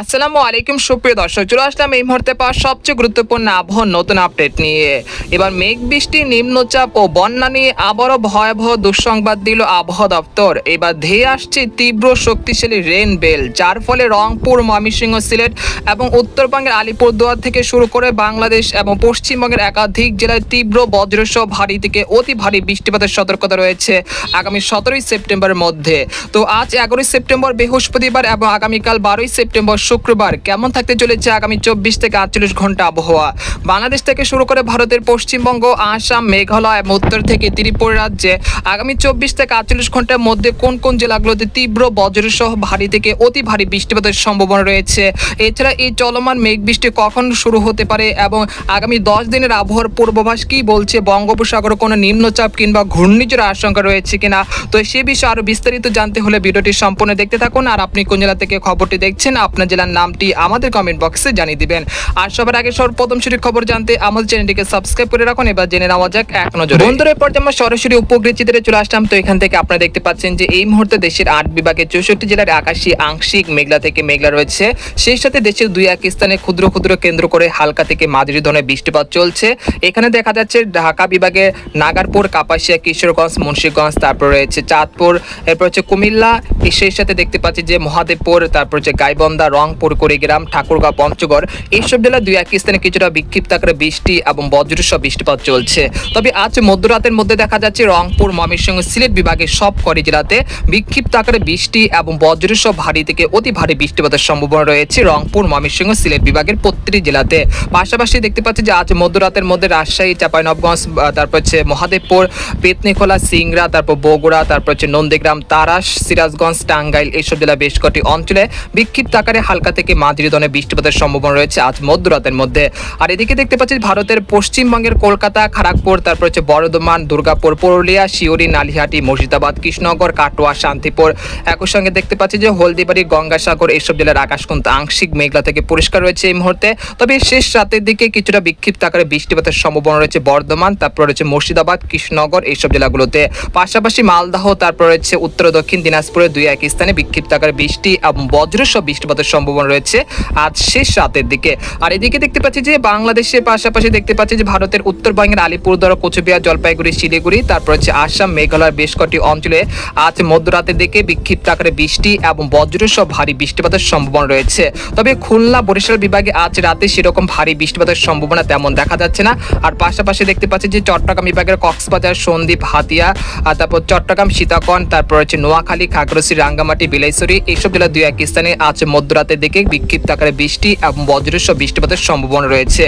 আসসালামু আলাইকুম, সুপ্রিয় দর্শক, চলে আসলাম এই মুহূর্তে পাওয়া সবচেয়ে গুরুত্বপূর্ণ আবহাওয়ার নতুন আপডেট নিয়ে। এবার মেঘ বৃষ্টি, নিম্নচাপ ও বন্যা নিয়ে আবারও ভয়াবহ দুঃসংবাদ দিল আবহাওয়া দপ্তর। এবার ধেয়ে আসছে তীব্র শক্তিশালী রেন বেল, যার ফলে রংপুর, ময়মনসিংহ, সিলেট এবং উত্তরবঙ্গের আলিপুরদুয়ার থেকে শুরু করে বাংলাদেশ এবং পশ্চিমবঙ্গের একাধিক জেলায় তীব্র বজ্রসহ ভারী থেকে অতি ভারী বৃষ্টিপাতের সতর্কতা রয়েছে আগামী সতেরোই সেপ্টেম্বরের মধ্যে। তো আজ এগারোই সেপ্টেম্বর, বৃহস্পতিবার এবং আগামীকাল বারোই সেপ্টেম্বর শুক্রবার কেমন থাকতে চলেছে আগামী চব্বিশ থেকে আটচল্লিশ ঘণ্টা আবহাওয়া? বাংলাদেশ থেকে শুরু করে ভারতের পশ্চিমবঙ্গ, আসাম, মেঘালয়, এবং উত্তর থেকে ত্রিপুরা রাজ্যে আগামী চব্বিশ থেকে আটচল্লিশ ঘণ্টার মধ্যে কোন কোন জেলাগুলোতে তীব্র বজ্রসহ ভারী থেকে অতি ভারী বৃষ্টিপাতের সম্ভাবনা রয়েছে? এছাড়া এই চলমান মেঘ বৃষ্টি কখন শুরু হতে পারে এবং আগামী দশ দিনের আবহাওয়ার পূর্বাভাস কি বলছে বঙ্গোপসাগরে কোনো নিম্নচাপ কিংবা ঘূর্ণিঝড়ের আশঙ্কা রয়েছে কিনা? তো সে বিষয়ে আরও বিস্তারিত জানতে হলে ভিডিওটি সম্পূর্ণ দেখতে থাকুন। আর আপনি কোন জেলা থেকে খবরটি দেখছেন, আপনার জেলার নামটি আমাদের কমেন্ট বক্সে জানিয়ে দিবেন। আর সবার আগে সর্বপ্রথম শুরু খবর জানতে আমাদের চ্যানেলটিকে সাবস্ক্রাইব করে রাখুন। এবার জেনে নেওয়া যাক এক নজরে। বন্ধুদের পর আমরা সরাসরি চিত্রে চলে আসলাম, তো এখান থেকে আপনারা দেখতে পাচ্ছেন যে এই মুহূর্তে দেশের আট বিভাগের চৌষট্টি জেলার আকাশী, আংশিক, মেঘলা থেকে মেঘলা রয়েছে। সেই সাথে দেশের দুই এক স্থানে ক্ষুদ্র ক্ষুদ্র কেন্দ্র করে হালকা থেকে মাঝারি ধরনের বৃষ্টিপাত চলছে। এখানে দেখা যাচ্ছে ঢাকা বিভাগে নাগারপুর, কাপাসিয়া, কিশোরগঞ্জ, মুন্সিগঞ্জ, তারপর রয়েছে চাঁদপুর, এরপর হচ্ছে কুমিল্লা। সেই সাথে দেখতে পাচ্ছি যে মহাদেবপুর, তারপর হচ্ছে গাইবন্ধা রংপুর, কুড়িগ্রাম, ঠাকুরগাঁও, পঞ্চগড় এইসব জেলায় দুই এক স্থানে কিছুটা বিক্ষিপ্ত আকারে বৃষ্টি এবং বজ্রসহ বৃষ্টিপাত চলছে। তবে আজ মধ্যরাতের মধ্যে দেখা যাচ্ছে রংপুর, ময়মনসিংহ, সিলেট বিভাগের সব কটি জেলাতে বিক্ষিপ্ত আকারে বৃষ্টি এবং বজ্রসহ ভারী থেকে অতি ভারী বৃষ্টিপাতের সম্ভাবনা রয়েছে রংপুর, ময়মনসিংহ, সিলেট বিভাগের প্রতিটি জেলাতে। পাশাপাশি দেখতে পাচ্ছি যে আজ মধ্যরাতের মধ্যে রাজশাহী চাঁপাইনবগঞ্জ তারপর হচ্ছে মহাদেবপুর পেতনিখোলা সিংড়া, তারপর বগুড়া, তারপর হচ্ছে নন্দীগ্রাম, তারাস, সিরাজগঞ্জ, টাঙ্গাইল এইসব জেলা বেশ কটি অঞ্চলে বিক্ষিপ্ত আকারে হালকা থেকে মাঝারি ধরনের বৃষ্টিপাতের সম্ভাবনা রয়েছে আজ মধ্যরাতের মধ্যে। আর এদিকে দেখতে পাচ্ছি ভারতের পশ্চিমবঙ্গের কলকাতা খড়গপুর তারপর হচ্ছে বর্ধমান, দুর্গাপুর, পুরুলিয়া শিউরি নালিহাটি, মুর্শিদাবাদ, কৃষ্ণনগর, কাটোয়া, শান্তিপুর। একই সঙ্গে দেখতে পাচ্ছি যে হলদিবাড়ি, গঙ্গাসাগর এইসব জেলার আকাশ কিন্তু আংশিক মেঘলা থেকে পরিষ্কার রয়েছে এই মুহূর্তে। তবে শেষ রাতের দিকে কিছুটা বিক্ষিপ্ত আকারে বৃষ্টিপাতের সম্ভাবনা রয়েছে বর্ধমান, তারপর রয়েছে মুর্শিদাবাদ, কৃষ্ণনগর এইসব জেলাগুলোতে। পাশাপাশি মালদাহ, তারপর রয়েছে উত্তর, দক্ষিণ দিনাজপুরের দুই এক স্থানে বিক্ষিপ্ত আকারে বৃষ্টি এবং বজ্রসহ বৃষ্টিপাতের সম্ভাবনা রয়েছে আজ শেষ রাতের দিকে। আর এদিকে দেখতে পাচ্ছি যে বাংলাদেশের পাশাপাশি দেখতে পাচ্ছি যে ভারতের উত্তরবঙ্গের আলিপুরদুয়ার, কোচবিহার, জলপাইগুড়ি, শিলিগুড়ি, তারপর হচ্ছে আসাম মেঘালয়ের বেশ কটি অঞ্চলে আজ মধ্যরাতের দিকে বিক্ষিপ্ত আকারে বৃষ্টি এবং বজ্রসহ ভারী বৃষ্টিপাতের সম্ভাবনা রয়েছে। তবে খুলনা বরিশাল বিভাগে আজ রাতে সেরকম ভারী বৃষ্টিপাতের সম্ভাবনা তেমন দেখা যাচ্ছে না। আর পাশাপাশি দেখতে পাচ্ছি যে চট্টগ্রাম বিভাগের কক্সবাজার, সন্দ্বীপ, হাতিয়া, আর তারপর চট্টগ্রাম, সীতাকন, তারপর হচ্ছে নোয়াখালী, খাগড়াছড়ি, রাঙ্গামাটি, বিলাইছড়ি, এইসব জেলা দুই এক স্থানে আজ মধ্যরাতের দিকে বিক্ষিপ্ত আকারে বৃষ্টি এবং বজ্রসহ বৃষ্টিপাতের সম্ভাবনা রয়েছে।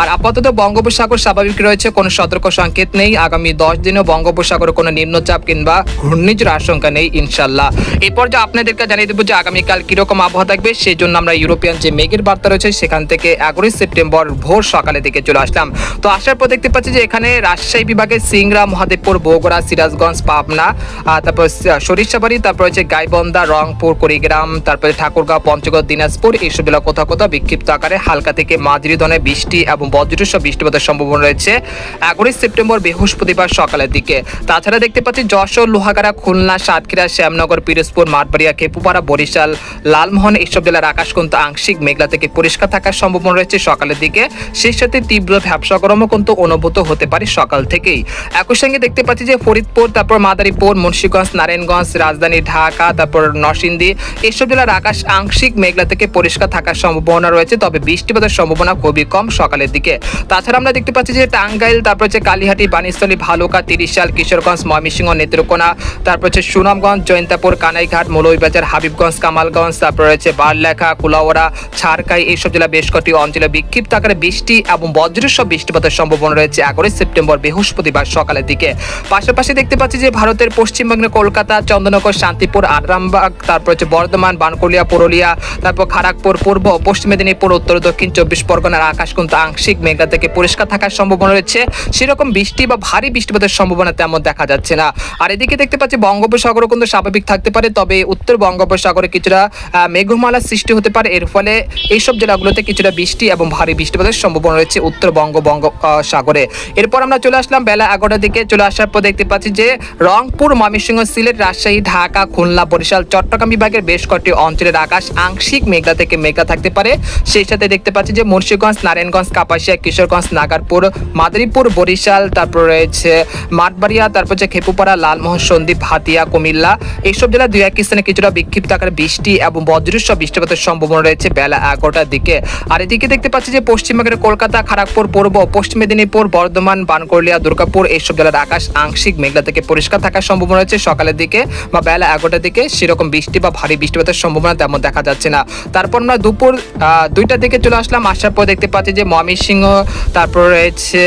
আর আপাতত বঙ্গোপসাগর স্বাভাবিক রয়েছে, কোনো সতর্ক সংকেত নেই। আগামী দশ দিনেও বঙ্গোপসাগরে কোনো নিম্নচাপ কিংবা ঘূর্ণিঝড় আশঙ্কা নেই ইনশাল্লাহ এই পর্যায়ে আপনাদেরকে জানিয়ে দেবো যে আগামীকাল কীরকম আবহাওয়া থাকবে সেই জন্য আমরা ইউরোপিয়ান যে মেঘের বার্তা রয়েছে, সেখান থেকে এগারোই সেপ্টেম্বর ভোর সকালে দিকে চলে আসলাম। তো আসার পর দেখতে পাচ্ছি যে এখানে রাজশাহী বিভাগের সিংড়া, মহাদেবপুর, বগুড়া, সিরাজগঞ্জ, পাবনা তারপর সরিষাবাড়ি, তারপর হচ্ছে গাইবন্ধা, রংপুর, কুড়িগ্রাম, তারপরে ঠাকুরগাঁও, পঞ্চগড় দিনাজপুর এইসব জেলা কোথাও কোথাও বিক্ষিপ্ত আকারে হালকা থেকে মাঝারি ধরনের বৃষ্টি এবং বজ্রসহ বৃষ্টিপাতের সম্ভাবনা রয়েছে এগারোই সেপ্টেম্বর বৃহস্পতিবার সকালের দিকে। তাছাড়া দেখতে পাচ্ছি যশোর, লোহাগাড়া, খুলনা, সাতক্ষীরা, শ্যামনগর, পিরোজপুর, মাঠবাড়িয়া কেপুপাড়া বরিশাল, লালমোহন, এইসব জেলার আকাশ কিন্তু আংশিক মেঘলা থেকে পরিষ্কার থাকার সম্ভাবনা রয়েছে সকালের দিকে। সেই সাথে তীব্র ভ্যাবসা গরমও কিন্তু অনুভূত হতে পারে সকাল থেকেই। একই সঙ্গে দেখতে পাচ্ছি যে ফরিদপুর, তারপর মাদারীপুর, মুন্সীগঞ্জ, নারায়ণগঞ্জ, রাজধানী ঢাকা, তারপর নরসিংদী, এইসব জেলার আকাশ আংশিক মেঘলা থেকে পরিষ্কার থাকার সম্ভাবনা রয়েছে, তবে বৃষ্টিপাতের সম্ভাবনা খুবই কম সকালের দিকে। তাছাড়া আমরা দেখতে পাচ্ছি যে টাঙ্গাইল, তারপর হচ্ছে কালীহাটি বানিস্থলী ভালুকা, তিরিশাল, কিশোরগঞ্জ, ময়মনসিংহ, নেত্রকোনা, তারপর হচ্ছে সুনামগঞ্জ, জয়ন্তাপুর, কানাইঘাট, মৌলভীবাজার, হাবিবগঞ্জ, কামালগঞ্জ, তারপর রয়েছে বারলেখা কুলাওড়া ছাড়কাই এইসব জেলা বেশ কটি অঞ্চলে বিক্ষিপ্ত আকারে বৃষ্টি এবং বজ্রসহ বৃষ্টিপাতের সম্ভাবনা রয়েছে এগারোই সেপ্টেম্বর বৃহস্পতিবার সকালের দিকে। পাশাপাশি দেখতে পাচ্ছি যে ভারতের পশ্চিমবঙ্গের কলকাতা চন্দননগর শান্তিপুর, আরামবাগ, তারপর হচ্ছে বর্ধমান, বানকুলিয়া, পুরুলিয়া তারপর খড়গপুর পূর্ব পশ্চিম মেদিনীপুর উত্তর দক্ষিণ চব্বিশ পরগনার আকাশ কিন্তু আংশিক মেঘা থেকে পরিষ্কার থাকার সম্ভাবনা রয়েছে। সেরকম বৃষ্টি বা ভারী বৃষ্টিপাতের সম্ভাবনা তেমন দেখা যাচ্ছে না। আর এদিকে দেখতে পাচ্ছি বঙ্গোপসাগরও কিন্তু স্বাভাবিক থাকতে পারে তবে উত্তর বঙ্গোপসাগরে কিছুটা আহ, মেঘমালা সৃষ্টি হতে পারে। এর ফলে এইসব জেলাগুলোতে কিছুটা বৃষ্টি এবং ভারী বৃষ্টিপাতের সম্ভাবনা রয়েছে উত্তরবঙ্গ বঙ্গ আহ, সাগরে এরপর আমরা চলে আসলাম বেলা এগারোটার দিকে। চলে আসার পর দেখতে পাচ্ছি যে রংপুর ময়মনসিংহ সিলেট রাজশাহী ঢাকা খুলনা বরিশাল চট্টগ্রাম বিভাগের বেশ কয়েকটি অঞ্চলের আকাশ আংশিক আংশিক মেঘলা থেকে মেঘলা থাকতে পারে। সেই সাথে দেখতে পাচ্ছি যে মুন্সিগঞ্জ, নারায়ণগঞ্জ, কাপাসিয়া, কিশোরগঞ্জ, নাগারপুর, মাদারীপুর, বরিশাল, তারপর রয়েছে মাঠবাড়িয়া, তারপর হচ্ছে খেপুপাড়া, লালমোহন, সন্দ্বীপ, হাতিয়া, কুমিল্লা। এইসব জেলা দুই এক স্থানে কিছুটা বিক্ষিপ্ত আকারে বৃষ্টি এবং বজ্রসহ বৃষ্টিপাতের সম্ভাবনা রয়েছে বেলা এগারোটার দিকে। আর এদিকে দেখতে পাচ্ছি যে পশ্চিমবঙ্গের কলকাতা খড়গপুর পূর্ব, পশ্চিম মেদিনীপুর, বর্ধমান বানকরলিয়া দুর্গাপুর, এইসব জেলার আকাশ আংশিক মেঘলা থেকে পরিষ্কার থাকার সম্ভাবনা রয়েছে সকালের দিকে বা বেলা এগারোটার দিকে। সেরকম বৃষ্টি বা ভারী বৃষ্টিপাতের সম্ভাবনা তেমন দেখা যাচ্ছে না। তারপর আমরা দুপুর দুইটার দিকে চলে আসলাম, আসার পর দেখতে পাচ্ছি যে ময়মনসিংহ, তারপর রয়েছে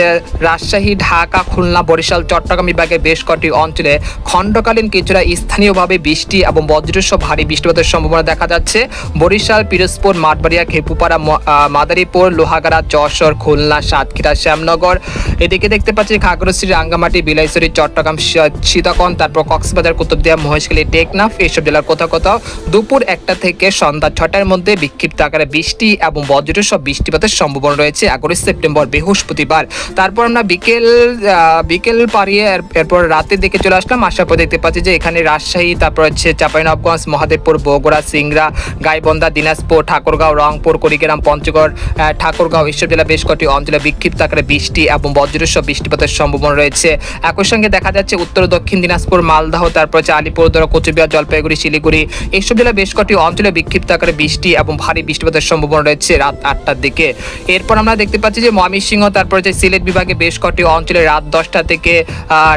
রাজশাহী, ঢাকা, খুলনা, বরিশাল, চট্টগ্রাম বিভাগের বেশ কটি অঞ্চলে খণ্ডকালীন কিছুটা স্থানীয়ভাবে বৃষ্টি এবং বজ্রসহ ভারী বৃষ্টিপাতের সম্ভাবনা দেখা যাচ্ছে। বরিশাল, পিরোজপুর, মাঠবাড়িয়া, খেপুপাড়া মাদারীপুর, লোহাগাড়া, যশোর, খুলনা, সাতক্ষীরা, শ্যামনগর। এদিকে দেখতে পাচ্ছি খাগড়শ্রী রাঙ্গামাটি, বিলাইছড়ি, চট্টগ্রাম সীতাকন, তারপর কক্সবাজার, কুতুবদিয়া, মহেশখালী, টেকনাফ, এসব জেলার কোথাও কোথাও দুপুর একটা থেকে সন্ধ্যা ছটার মধ্যে বিক্ষিপ্ত আকারে বৃষ্টি এবং বজ্র সব বৃষ্টিপাতের সম্ভাবনা রয়েছে। এগারোই সেপ্টেম্বর বৃহস্পতিবার। তারপর আমরা বিকেল বিকেল পাড়িয়ে এরপর রাতের দিকে চলে আসলাম। আসার পর দেখতে পাচ্ছি যে এখানে রাজশাহী, তারপর হচ্ছে চাঁপাইনবগঞ্জ মহাদেবপুর, বগুড়া, সিংড়া, গাইবন্ধা, দিনাজপুর, ঠাকুরগাঁও, রংপুর, কুড়িগ্রাম, পঞ্চগড় ঠাকুরগাঁও এইসব জেলা বেশ কটি অঞ্চলে বিক্ষিপ্ত আকারে বৃষ্টি এবং বজ্রসহ বৃষ্টিপাতের সম্ভাবনা রয়েছে। একই সঙ্গে দেখা যাচ্ছে উত্তর দক্ষিণ দিনাজপুর, মালদহ, তারপর হচ্ছে আলিপুরদুয়ার, কোচবিহার, জলপাইগুড়ি, শিলিগুড়ি, এইসব জেলা বেশ কটি অঞ্চলে বিক্ষিপ্ত আকারে বৃষ্টি এবং ভারী বৃষ্টিপাতের সম্ভাবনা রয়েছে রাত আটটার দিকে। এরপর আমরা দেখতে পাচ্ছি যে ময়মনসিংহ, তারপর হচ্ছে সিলেট বিভাগে বেশ কটি অঞ্চলে রাত দশটা থেকে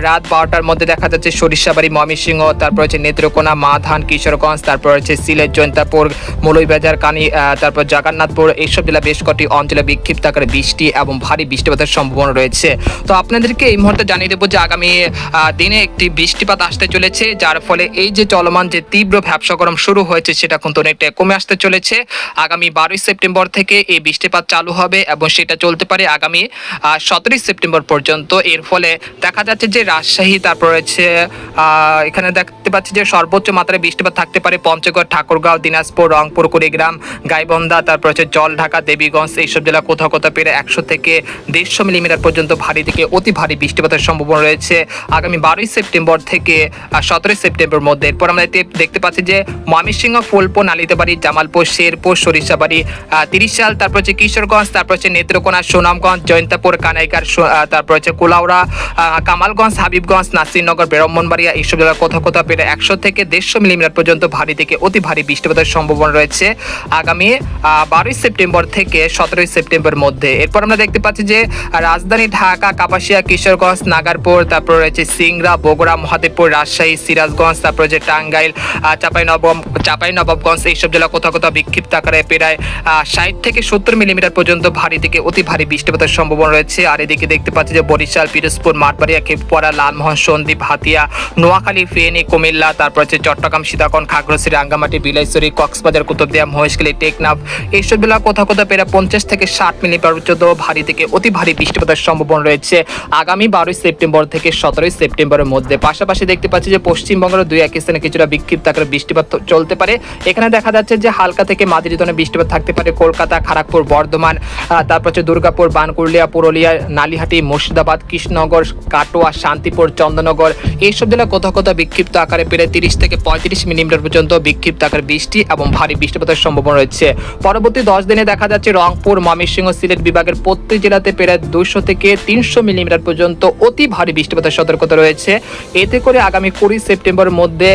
রাত বারোটার মধ্যে দেখা যাচ্ছে সরিষাবাড়ি, ময়মনসিংহ, তারপর হচ্ছে নেত্রকোনা, মাধান, কিশোরগঞ্জ, তারপর হচ্ছে সিলেট, জৈন্তাপুর, মৌলভীবাজার, কানি তারপর জগন্নাথপুর, এইসব জেলা বেশ কটি অঞ্চলে বিক্ষিপ্ত আকারে বৃষ্টি এবং ভারী বৃষ্টিপাতের সম্ভাবনা রয়েছে। তো আপনাদেরকে এই মুহূর্তে জানিয়ে দেবো যে আগামী দিনে একটি বৃষ্টিপাত আসতে চলেছে, যার ফলে এই যে চলমান যে তীব্র ব্যবসা গরম শুরু হয়েছে, সেটা কিন্তু অনেকটা কমে আসতে চলেছে। আগামী বারোই সেপ্টেম্বর থেকে এই বৃষ্টিপাত চালু হবে এবং সেটা চলতে পারে আগামী সতেরোই সেপ্টেম্বর পর্যন্ত। এর ফলে দেখা যাচ্ছে যে রাজশাহী, তারপর রয়েছে এখানে দেখতে পাচ্ছি যে সর্বোচ্চ মাত্রায় বৃষ্টিপাত থাকতে পারে পঞ্চগড়, ঠাকুরগাঁও, দিনাজপুর, রংপুর, কুড়িগ্রাম, গাইবন্ধা, তারপর হচ্ছে জল ঢাকা দেবীগঞ্জ, এইসব জেলা কোথাও কোথাও পেরে একশো থেকে দেড়শো মিলিমিটার পর্যন্ত ভারী থেকে অতি ভারী বৃষ্টিপাতের সম্ভাবনা রয়েছে আগামী বারোই সেপ্টেম্বর থেকে সতেরোই সেপ্টেম্বর মধ্যে। এরপর আমরা দেখতে পাচ্ছি যে ময়মনসিংহ, ফুলপুর, নালিতাবাড়ি জামালপুর শেরপুর, সরিষাবাড়ি তিরিশ সাল তারপর হচ্ছে কিশোরগঞ্জ, তারপর হচ্ছে নেত্রকোনা, সুনামগঞ্জ, জয়ন্তাপুর কানাইকার তারপর হচ্ছে কুলাউড়া কামালগঞ্জ, হাবিবগঞ্জ, নাসিরনগর, ব্রাহ্মণবাড়িয়া, এইসব জেলার কোথাও কোথাও পেরে একশো থেকে দেড়শো মিলিমিটার পর্যন্ত ভারী থেকে অতি ভারী বৃষ্টিপাতের সম্ভাবনা রয়েছে আগামী বারোই সেপ্টেম্বর থেকে সতেরোই সেপ্টেম্বর মধ্যে। এরপর আমরা দেখতে পাচ্ছি যে, রাজধানী ঢাকা, কাপাসিয়া, কিশোরগঞ্জ, নাগারপুর, তারপর রয়েছে সিংড়া, বগুড়া, মহাদেবপুর, রাজশাহী, সিরাজগঞ্জ, তারপর যে টাঙ্গাইল চাপাই নবম চাপাই নবাবগঞ্জ এইসব জেলা কোথাও কোথাও বিক্ষিপ্ত আকারে প্রায় ষাট থেকে সত্তর মিলিমিটার পর্যন্ত ভারী থেকে অতি ভারী বৃষ্টিপাতের সম্ভাবনা রয়েছে। আর এদিকে দেখতে পাচ্ছি যে বরিশাল, পিরোজপুর, মাঠবাড়িয়া খেপুপাড়া লালমোহন, সন্দ্বীপ, হাতিয়া, নোয়াখালী, ফেনী, কুমিল্লা, তারপর হচ্ছে চট্টগ্রাম সীতাকন খাগড়াছড়ি, রাঙ্গামাটি, বিলাইছড়ি, কক্সবাজার, কুতুবদিয়া, মহেশখালী, টেকনাফ, এইসব জেলা কোথাও কোথাও প্রায় পঞ্চাশ থেকে ষাট মিলিমিটার পর্যন্ত ভারী থেকে অতি ভারী বৃষ্টিপাতের সম্ভাবনা রয়েছে। আগামী বারোই সেপ্টেম্বর থেকে সতেরোই সেপ্টেম্বরের মধ্যে। পাশাপাশি দেখতে পাচ্ছি যে পশ্চিমবঙ্গের দুই এক স্থানে কিছুটা বিক্ষিপ্ত আকারে বৃষ্টিপাত চলতে পারে। এখানে দেখা যাচ্ছে যে হালকা থেকে মাঝারি ধরনের বৃষ্টিপাত থাকতে পারে কলকাতা খড়গপুর বর্ধমান তারপর হচ্ছে দুর্গাপুর বানকুরলিয়া পুরুলিয়া, নালিহাটি, মুর্শিদাবাদ, কৃষ্ণনগর, কাটোয়া, শান্তিপুর, চন্দ্রনগর, এইসব জেলা কোথাও কোথাও বিক্ষিপ্ত আকারে পেরে তিরিশ থেকে পঁয়ত্রিশ মিলিমিটার পর্যন্ত বিক্ষিপ্ত আকারে বৃষ্টি এবং ভারী বৃষ্টিপাতের সম্ভাবনা রয়েছে। পরবর্তী দশ দিনে দেখা যাচ্ছে রংপুর, ময়মনসিংহ, সিলেট বিভাগের প্রত্যেক জেলাতে প্রায় দুশো থেকে তিনশো মিলিমিটার পর্যন্ত অতি ভারী বৃষ্টিপাতের সতর্কতা রয়েছে। এতে করে আগামী কুড়ি সেপ্টেম্বরের মধ্যে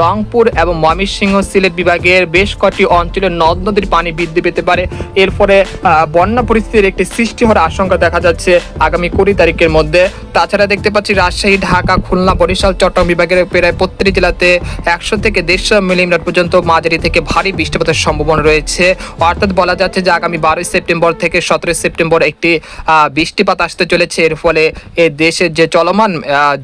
রংপুর এবং ময়মনসিংহ, সিলেট বিভাগের বেশ কটি অঞ্চলে নদ নদীর পানি বৃদ্ধি পেতে পারে। এর ফলে বন্যা পরিস্থিতির একটি সৃষ্টি হওয়ার আশঙ্কা দেখা যাচ্ছে আগামী কুড়ি তারিখের মধ্যে। তাছাড়া দেখতে পাচ্ছি রাজশাহী, ঢাকা, খুলনা, বরিশাল, চট্টগ্রাম বিভাগের প্রায় প্রত্যেকটি জেলাতে একশো থেকে দেড়শো মিলিমিটার পর্যন্ত মাঝারি থেকে ভারী বৃষ্টিপাতের সম্ভাবনা রয়েছে। অর্থাৎ বলা যাচ্ছে যে আগামী বারোই সেপ্টেম্বর থেকে সতেরোই সেপ্টেম্বর একটি বৃষ্টিপাত আসতে চলেছে। এর ফলে এই দেশের যে চলমান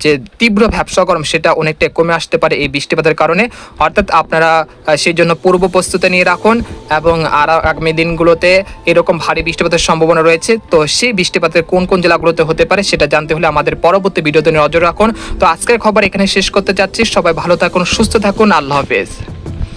যে তীব্র ব্যবসা গরম, সেটা অনেকটা কমে আসতে পারে এই বৃষ্টিপাতের কারণে। অর্থাৎ আপনারা সেই জন্য পূর্ব প্রস্তুতি নিয়ে রাখুন এবং আর আগামী দিনগুলোতে এরকম ভারী বৃষ্টিপাতের সম্ভাবনা রয়েছে। তো সেই বৃষ্টিপাতের কোন কোন জেলাগুলোতে হতে পারে সেটা জানতে হলে আমাদের পরবর্তী ভিডিওতে নজর রাখুন। তো আজকের খবর এখানে শেষ করতে চাচ্ছি। সবাই ভালো থাকুন, সুস্থ থাকুন। আল্লাহ হাফেজ।